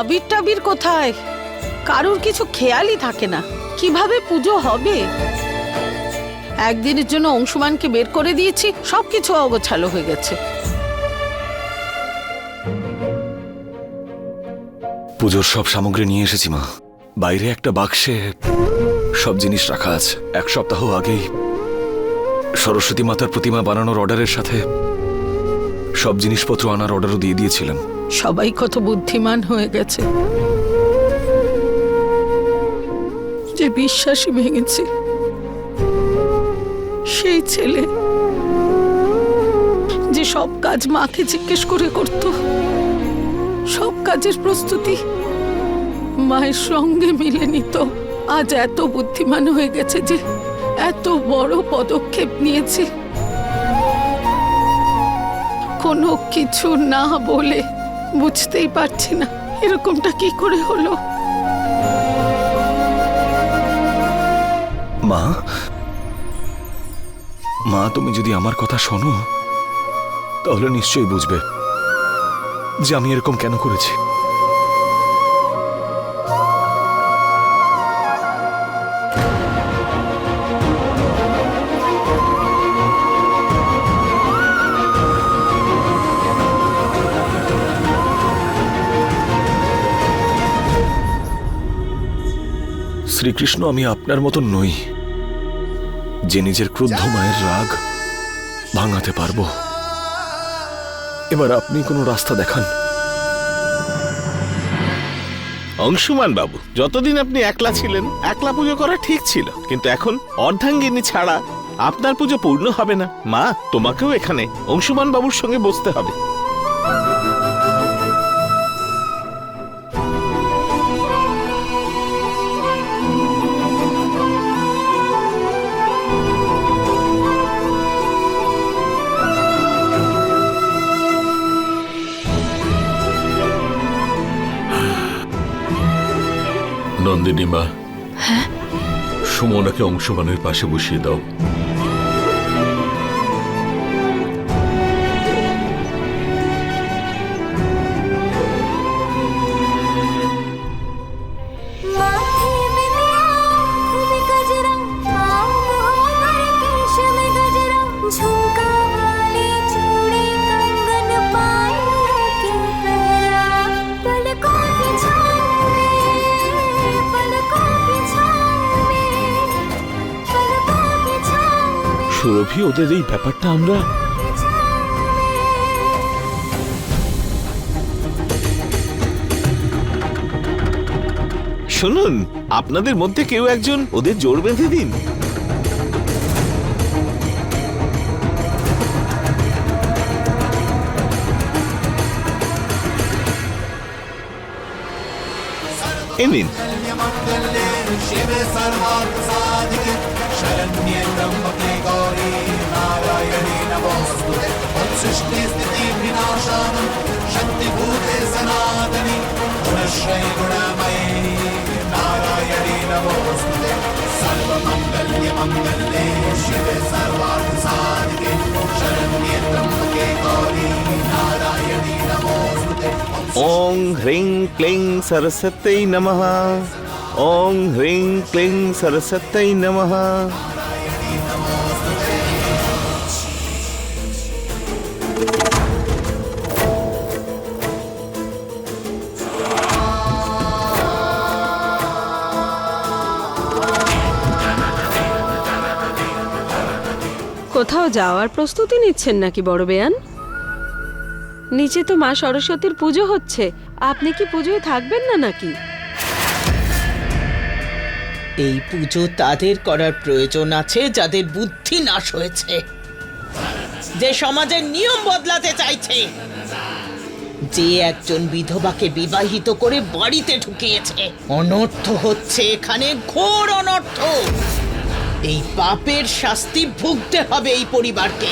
আবির টাবির কোথায়? কারোর কিছু খেয়ালই থাকে না। কীভাবে পুজো হবে? একদিনের জন্য অংশুমানকে বের করে দিয়েছি, সবকিছু অগোছালো হয়ে গেছে। পুজোর সব সামগ্রী নিয়ে এসেছি, মা। বাইরে একটা বাক্সে সব জিনিস রাখা আছে। এক সপ্তাহ আগেই সরস্বতী মাতার প্রতিমা বানানোর অর্ডারের সাথে সব জিনিসপত্র আনার অর্ডারও দিয়ে দিয়েছিলাম সবাই কত বুদ্ধিমান হয়ে গেছে। যে বিশ্বাসই ভেঙেছে। সেই ছেলে যে সব কাজ মাকে জিজ্ঞেস করে করত। সব কাজের প্রস্তুতি মায়ের সঙ্গে মিলে নিত। আজ এত বুদ্ধিমান হয়ে গেছে যে এত বড় পদক্ষেপ নিয়েছে। কোনো কিছু না বলে বুঝতেই পারছি না, এরকমটা কি করে হলো? মা? মা, তুমি যদি আমার কথা শোনো, তাহলে নিশ্চয়ই বুঝবে যে আমি এরকম কেন করেছি। শ্রীকৃষ্ণ আমি আপনার মতন নই, যে নিজের ক্রুদ্ধ মায়ের রাগ ভাঙাতে পারব। এবার আপনি কোনো রাস্তা দেখান। অংশুমান বাবু, যতদিন আপনি একলা ছিলেন, একলা পুজো করা ঠিক ছিল, কিন্তু এখন অর্ধাঙ্গিনী ছাড়া আপনার পুজো পূর্ণ হবে না। মা, তোমাকেও এখানে, অংশুমান বাবুর সঙ্গে বসতে হবে। নন্দিনী মা সুমনাকে অংশমানের পাশে বসিয়ে দাও। সুরভি ওদের এই ব্যাপারটা আমরা শুনুন আপনাদের মধ্যে কেউ একজন ওদের জোর বেঁধে দিন। गौरी ह्रीं क्लीं सरस्वत्यै नमः। ओम ह्रीं क्लीं सरस्वत्यै नमः। যাওয়ার প্রস্তুতি নিচ্ছেন নাকি বড় বেয়ান? নিচে তো মা সরস্বতীর পুজো হচ্ছে। আপনি কি পুজোয় থাকবেন না নাকি? এই পুজো তাদের করার প্রয়োজন আছে, যাদের বুদ্ধি নাশ হয়েছে। যে সমাজের নিয়ম বদলাতে চাইছে। যে একজন বিধবাকে বিবাহিত করে বাড়িতে ঢুকিয়েছে। অনর্থ হচ্ছে এখানে ঘোর অনর্থ। এই পাপের শাস্তি ভুগতে হবে এই পরিবারকে।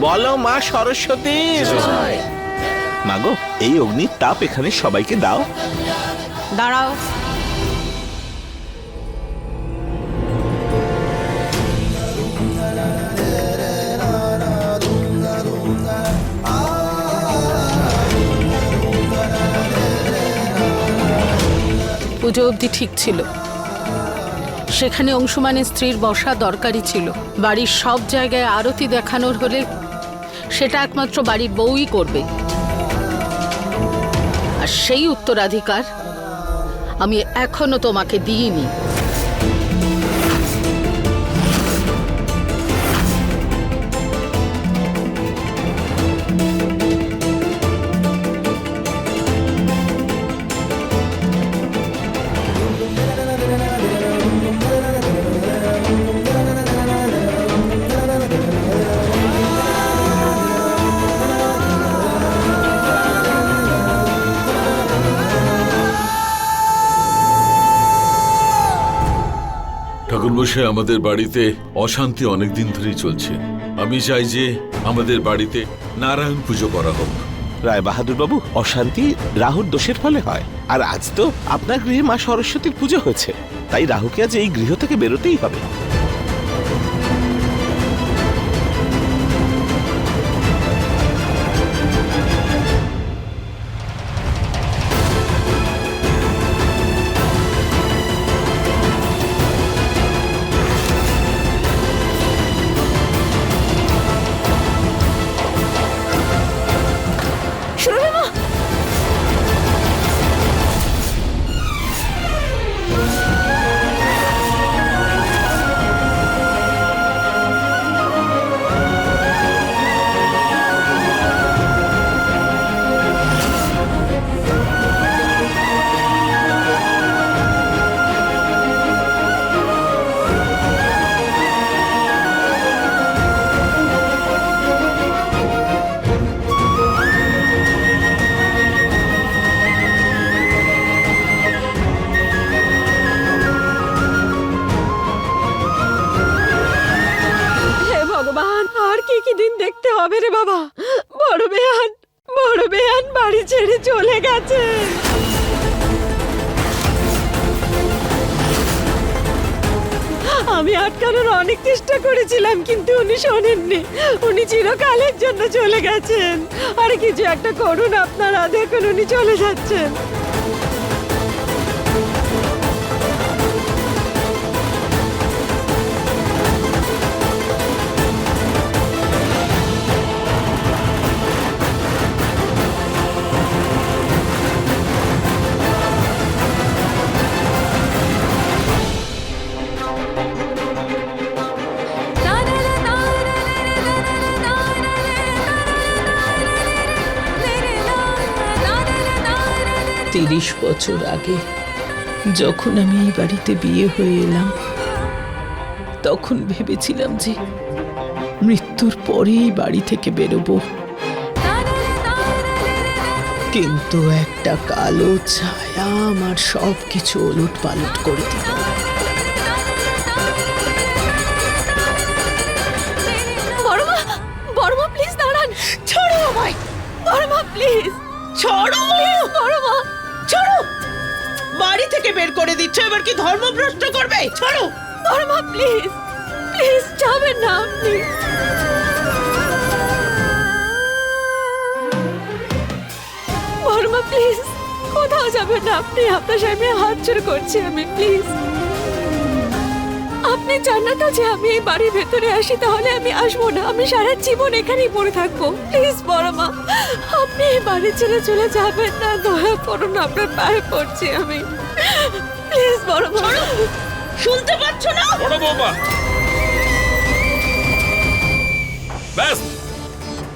বলো মা সরস্বতী। মাগো, এই অগ্নির তাপ এখানে সবাইকে দাও। দাঁড়াও। পুজো অবধি ঠিক ছিল। সেখানে অংশুমানের স্ত্রীর বসা দরকারি ছিল। বাড়ির সব জায়গায় আরতি দেখানোর হলে সেটা একমাত্র বাড়ির বউই করবে। আর সেই উত্তরাধিকার আমি এখনও তোমাকে দিইনি। ঠাকুরমশাই আমাদের বাড়িতে অশান্তি অনেকদিন ধরেই চলছে। আমি চাই যে আমাদের বাড়িতে নারায়ণ পুজো করা হোক। রায় বাহাদুর বাবু অশান্তি রাহুর দোষের ফলে হয়। আর আজ তো আপনার গৃহে মা সরস্বতীর পুজো হয়েছে। তাই রাহুকে আজ এই গৃহ থেকে বেরোতেই হবে। হবে রে বাবা। বড় বেয়ান বড় বেয়ান বাড়ি ছেড়ে চলে গেছে। আমি আটকানোর অনেক চেষ্টা করেছিলাম, কিন্তু উনি শোনেননি। উনি চিরকালের জন্য চলে গেছেন। আর, কিছু একটা করুন আপনারা দেখুন উনি চলে যাচ্ছেন। তিরিশ বছর আগে যখন আমি এই বাড়িতে বিয়ে হয়ে এলাম তখন ভেবেছিলাম যে মৃত্যুর পরেই বাড়ি থেকে বেরোবো। কিন্তু একটা কালো ছায়া আমার সব কিছু ওলট পালট করে দিল প্লিজ দাঁড়ান। ছাড়ো আমায়। বড়মা প্লিজ ছাড়ো। বড়মা। ছাড়ো বাড়ি থেকে বের করে দিচ্ছ, এবার কি ধর্মভ্রষ্ট করবে? ছাড়ো ধর্মা, প্লিজ প্লিজ, যাবেন না আপনি। ধর্মা, প্লিজ, কোথাও যাবেন না আপনি। আপনার সামনে হাত জোর করছি আমি, প্লিজ। আপনি চান না তো যে আমি এই বাড়ির ভেতরে আসি তাহলে আমি আসব না। আমি সারা জীবন এখানেই পড়ে থাকব। প্লিজ বড় মা আপনি এই বাড়ি ছেড়ে চলে যাবেন না। দয়া করুন আপনার পায়ে পড়ছি আমি। প্লিজ বড় মা শুনতে পাচ্ছ না? বড় বৌমা। ব্যাস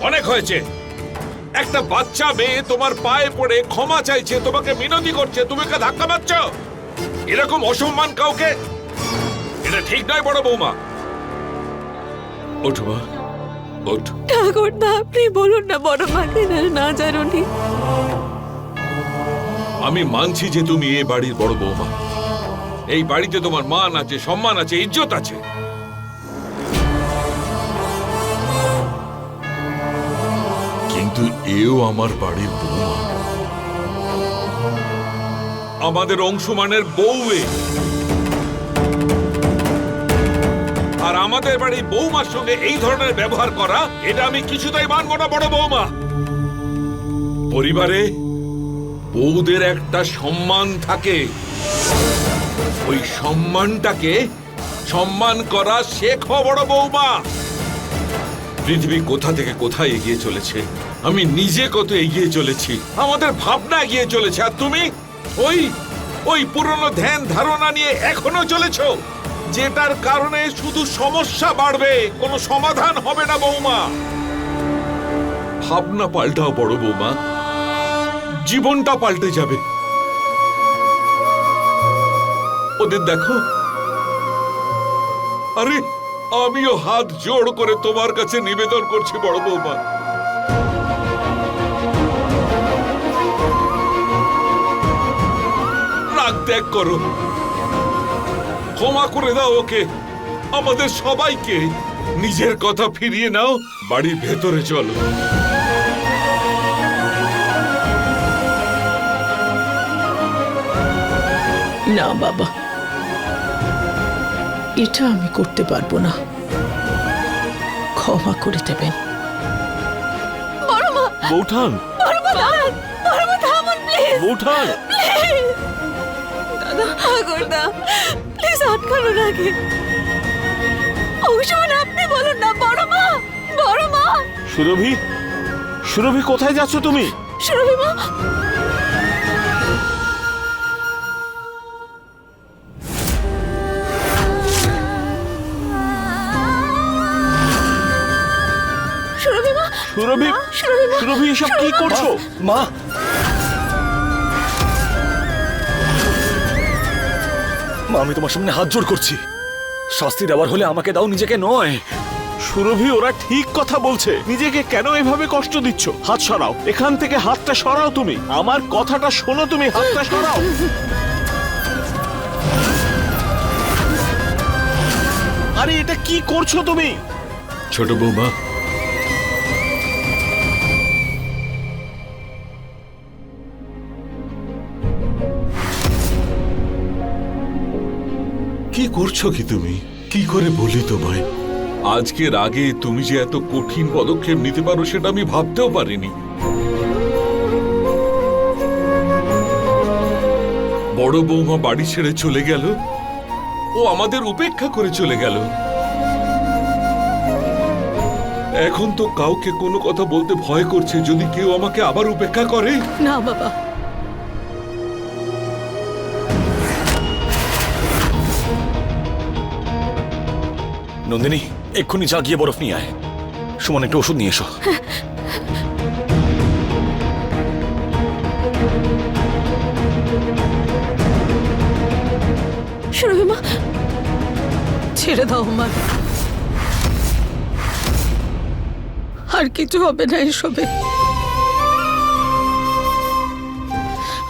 অনেক হয়েছে। একটা বাচ্চা মেয়ে তোমার পায়ে পড়ে ক্ষমা চাইছে তোমাকে মিনতি করছে তুমি কে ধাক্কা মারছ। এরকম অসম্মান কাউকে এটা ঠিক নয় বড় বৌমা। ওঠো মা ওঠ। ঠাকুর না আপনি বলুন না বড় মাকে না না জানুনি। আমি মানছি যে তুমি এই বাড়ির বড় বৌমা। এই বাড়িতে তোমার মান আছে সম্মান আছে ইজ্জত আছে। কিন্তু এও আমার বাড়ির বৌমা। আমাদের অংশমানের বউ আমাদের বাড়ির বৌমার সঙ্গে এই ধরনের ব্যবহার করা, এটা আমি কিছুতেই মানব না, বড় বৌমা। পরিবারে বউদের একটা সম্মান থাকে। ওই সম্মানটাকে সম্মান করা শেখো, বড় বৌমা। পৃথিবী কোথা থেকে কোথায় এগিয়ে চলেছে? আমি নিজে কত এগিয়ে চলেছি? আমাদের ভাবনা এগিয়ে চলেছে। আর তুমি ওই ওই পুরনো ধ্যান ধারণা নিয়ে এখনও চলেছ? যেটার কারণে শুধু সমস্যা বাড়বে, কোনো সমাধান হবে না বৌমা। ভাবনা পাল্টাও বড় বৌমা। জীবনটা পাল্টে যাবে। ওদের দেখো। আরে, আমিও হাত জোড় করে তোমার কাছে নিবেদন করছি বড় বৌমা। রাগ ত্যাগ করো। ক্ষমা করে দাও ওকে। আমাদের সবাইকে নিজের কথা ফিরিয়ে নাও বাড়ির ভেতরে চলো। না বাবা। এটা আমি করতে পারব না। ক্ষমা করে দেবেন। বৌঠান বৌঠান ঠাকুরদা প্লিজ আটকানো নাকি অংশমান আপনি বলুন না বড় মা বড় মা। সুরভি সুরভি কোথায় যাচ্ছ তুমি? সুরভি মা। সুরভি সুরভি এসব কি করছ? মা মা আমি তোমার সামনে হাত জোড় করছি। শাস্তি দেওয়ার হলে আমাকে দাও নিজেকে নয়। সুরভি ওরা ঠিক কথা বলছে। নিজেকে কেন এভাবে কষ্ট দিচ্ছ? হাত সরাও। এখান থেকে হাতটা সরাও তুমি। আমার কথাটা শোনো তুমি হাতটা সরাও। আরে এটা কি করছ তুমি? ছোট বৌমা করছ কি তুমি? কি করে বলি তোমায়? আজকের আগে তুমি যে এত কঠিন পদক্ষেপ নিতে পারো সেটা আমি ভাবতেও পারিনি। বড় বৌমা বাড়ি ছেড়ে চলে গেল। ও আমাদের উপেক্ষা করে চলে গেল। এখন তো কাউকে কোনো কথা বলতে ভয় করছে যদি কেউ আমাকে আবার উপেক্ষা করে। না, বাবা। নন্দিনী এক্ষুনি যা গিয়ে বরফ নিয়ে আয়। সুমন একটু ওষুধ নিয়ে এসো। ছেড়ে দাও আমার আর কিছু হবে না এসবে।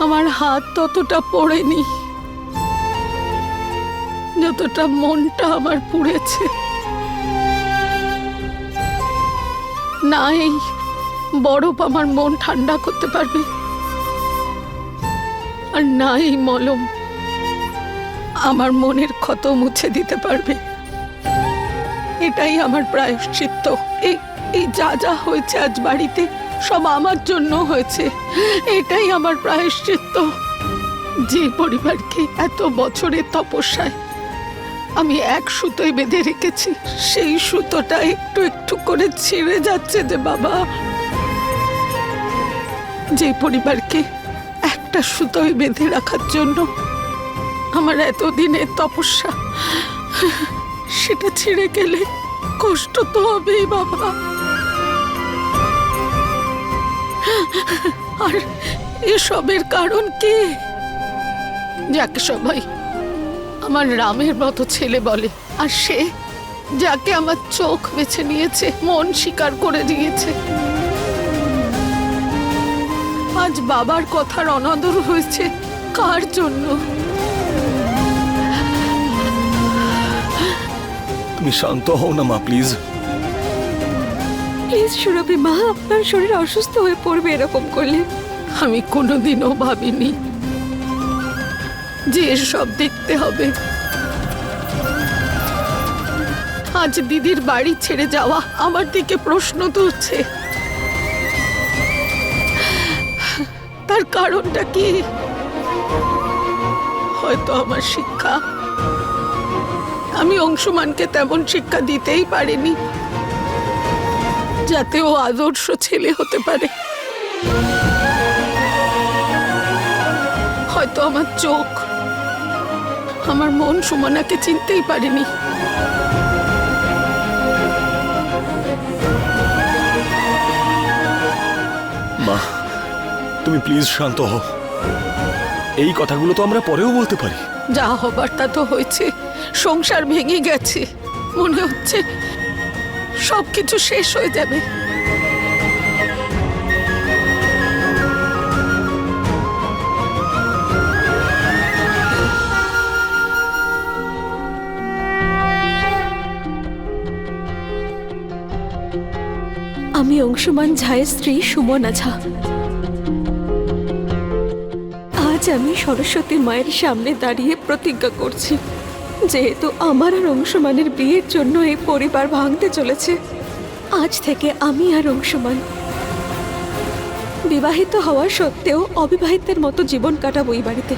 আমার হাত ততটা পড়েনি যতটা মনটা আমার পুড়েছে। না এই বরফ আমার মন ঠান্ডা করতে পারবে। আর না এই মলম, আমার মনের ক্ষত মুছে দিতে পারবে। এটাই আমার প্রায়শ্চিত্ত। এই এই যা যা হয়েছে আজ বাড়িতে, সব আমার জন্য হয়েছে। এটাই আমার প্রায়শ্চিত্ত। যে পরিবারকে এত বছরের তপস্যায় আমি এক সুতোয় বেঁধে রেখেছি। সেই সুতোটা একটু একটু করে ছিঁড়ে যাচ্ছে যে বাবা। যে পরিবারকে একটা সুতোয় বেঁধে রাখার জন্য আমার এতদিনের তপস্যা, সেটা ছিঁড়ে গেলে কষ্ট তো হবেই বাবা। আর এসবের কারণ কে? যাকে সবাই আমার রামের মতো ছেলে বলে। আর সে যাকে আমার চোখ বেছে নিয়েছে মন স্বীকার করে দিয়েছে। আজ বাবার কথার অনাদর হয়েছে কার জন্য? তুমি শান্ত হও না মা প্লিজ। প্লিজ সুরভি মা আপনার শরীর অসুস্থ হয়ে পড়বে এরকম করলে। আমি কোনোদিনও ভাবিনি যে এসব দেখতে হবে। আজ দিদির বাড়ি ছেড়ে যাওয়া আমার দিকে প্রশ্ন তুলছে। তার কারণটা কি? হয়তো আমার শিক্ষা। আমি অংশমানকে তেমন শিক্ষা দিতেই পারিনি, যাতে ও আদর্শ ছেলে হতে পারে। হয়তো আমার চোখ আমার মন সুমনাকে চিনতেই পারেনি। মা তুমি প্লিজ শান্ত হও। এই কথাগুলো তো আমরা পরেও বলতে পারি। যা হবার তা তো হয়েছে। সংসার ভেঙে গেছে। মনে হচ্ছে সবকিছু শেষ হয়ে যাবে। অংশমান ঝায়ের স্ত্রী সুমনা ঝা। আজ আমি সরস্বতী মায়ের সামনে দাঁড়িয়ে প্রতিজ্ঞা করছি, যেহেতু আমার আর অংশমানের বিয়ের জন্য এই পরিবার ভাঙতে চলেছে, আজ থেকে আমি আর অংশমান বিবাহিত হওয়া সত্ত্বেও অবিবাহিতের মতো জীবন কাটাবো এই বাড়িতে।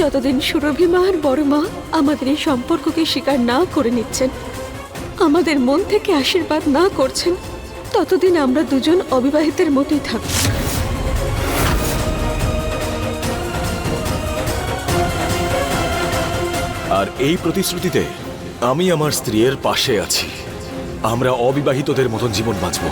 যতদিন সুরভি মা আর বড় মা আমাদের এই সম্পর্ককে স্বীকার না করে নিচ্ছেন, আমাদের মন থেকে আশীর্বাদ না করছেন, ততদিন আমরা দুজন অবিবাহিতের মতোই থাকব। আর এই প্রতিশ্রুতিতে আমি আমার স্ত্রীর পাশে আছি। আমরা অবিবাহিতদের মতন জীবন বাঁচব।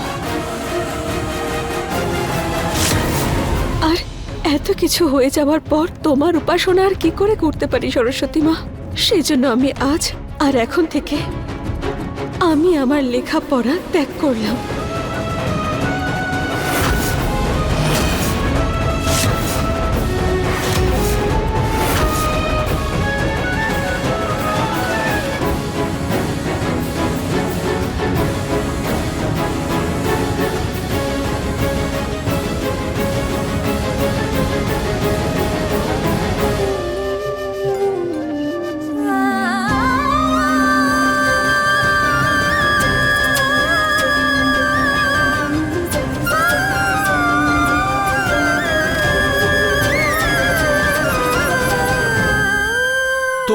এত কিছু হয়ে যাওয়ার পর তোমার উপাসনা আর কি করে করতে পারি সরস্বতী মা? সেজন্য আমি আজ আর এখন থেকে আমি আমার লেখাপড়া ত্যাগ করলাম।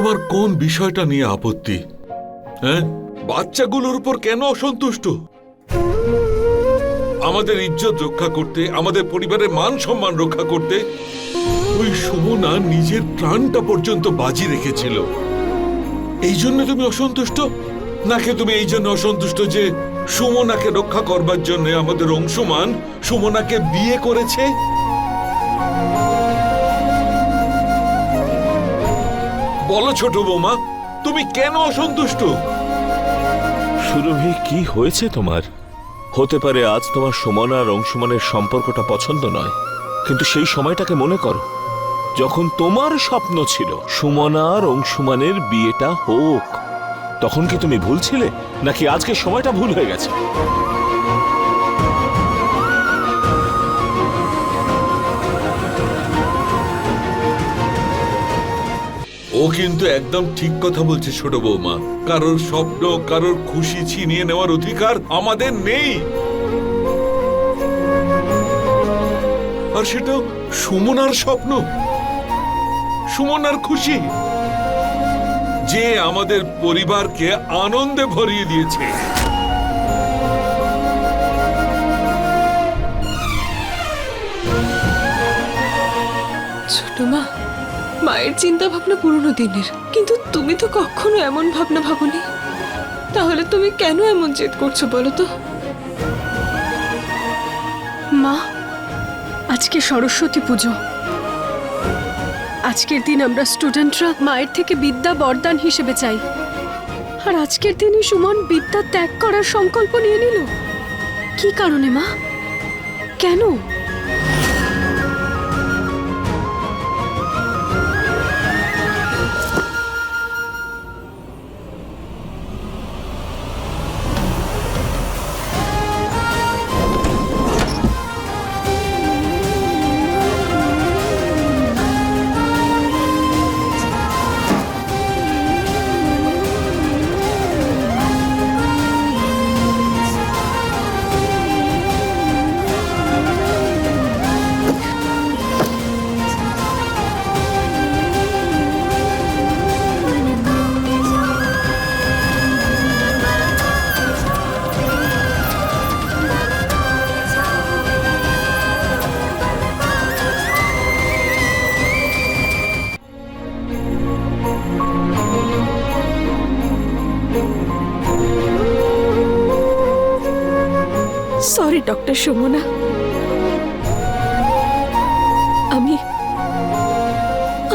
তোমার কোন বিষয়টা নিয়ে আপত্তি? হ্যাঁ? বাচ্চাগুলোর উপর কেন অসন্তুষ্ট? আমাদের ইজ্জত রক্ষা করতে, আমাদের পরিবারের মান সম্মান রক্ষা করতে, ওই সুমনা নিজের প্রাণটা পর্যন্ত বাজি রেখেছিল। এই জন্য তুমি অসন্তুষ্ট? নাকি তুমি এই জন্য অসন্তুষ্ট যে সুমনাকে রক্ষা করবার জন্য আমাদের অংশমান সুমনাকে বিয়ে করেছে? বলো ছোট বৌমা, তুমি কেন অসন্তুষ্ট? সুরভি, কি হয়েছে তোমার? হতে পারে আজ তোমার সুমনা আর অংশুমানের সম্পর্কটা পছন্দ নয়, কিন্তু সেই সময়টাকে মনে করো। যখন তোমার স্বপ্ন ছিল সুমনা আর অংশুমানের বিয়েটা হোক, তখন কি তুমি ভুল ছিলে নাকি আজকে সময়টা ভুল হয়ে গেছে? ও কিন্তু একদম ঠিক কথা বলছে ছোট বৌমা। কারোর স্বপ্ন, কারোর খুশি ছিনিয়ে নেওয়ার অধিকার আমাদের নেই। আর সেটা সুমনার স্বপ্ন। সুমনার খুশি। যে আমাদের পরিবারকে আনন্দে ভরিয়ে দিয়েছে। ছোট মা মায়ের চিন্তা ভাবনা পুরনো দিনের। কিন্তু তুমি তো কখনো এমন ভাবনা ভাবনি? তাহলে তুমি কেন এমন জেদ করছ বলো তো? মা, আজকে সরস্বতী পুজো। আজকের দিন আমরা স্টুডেন্টরা মায়ের থেকে বিদ্যা বরদান হিসেবে চাই। আর আজকের দিনে সুমন বিদ্যা ত্যাগ করার সংকল্প নিয়ে নিল। কি কারণে মা? কেন? ডক্টর সুমনা। আমি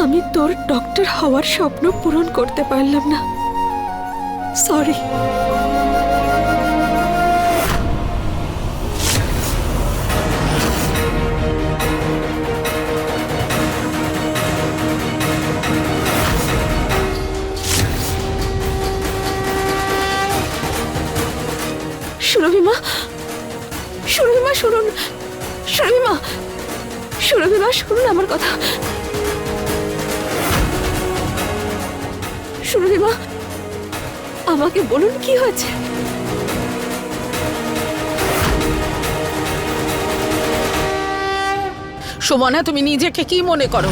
আমি তোর ডক্টর হওয়ার স্বপ্ন পূরণ করতে পারলাম না। সরি সুরভিমা শুনুন আমার কথা। সুরভিমা আমাকে বলুন কি হয়েছে? সুমনা, তুমি নিজেকে কি মনে করো?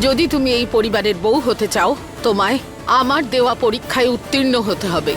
যদি তুমি এই পরিবারের বউ হতে চাও, তোমায় আমার দেওয়া পরীক্ষায় উত্তীর্ণ হতে হবে।